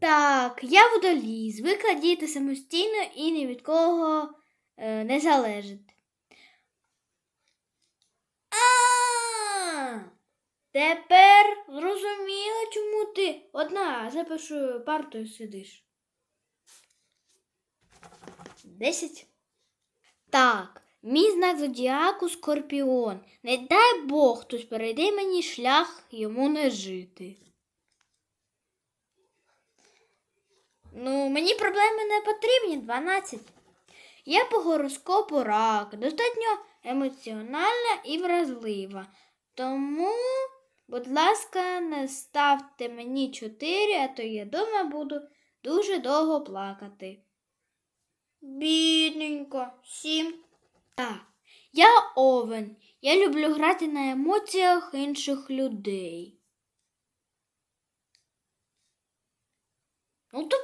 Так, я водоліз. Ви кладіте самостійно і ні від кого е, не залежите. А! Тепер зрозуміло, чому ти одна за першою партою сидиш. Десять. Так, мій знак зодіаку скорпіон. Не дай Бог хтось перейде мені шлях йому не жити. Ну, мені проблеми не потрібні 12. Я по гороскопу рак, достатньо емоціональна і вразлива. Тому, будь ласка, не ставте мені 4, а то я дома буду дуже довго плакати. Бідненько, сім. Так, я овен. Я люблю грати на емоціях інших людей. Ну, то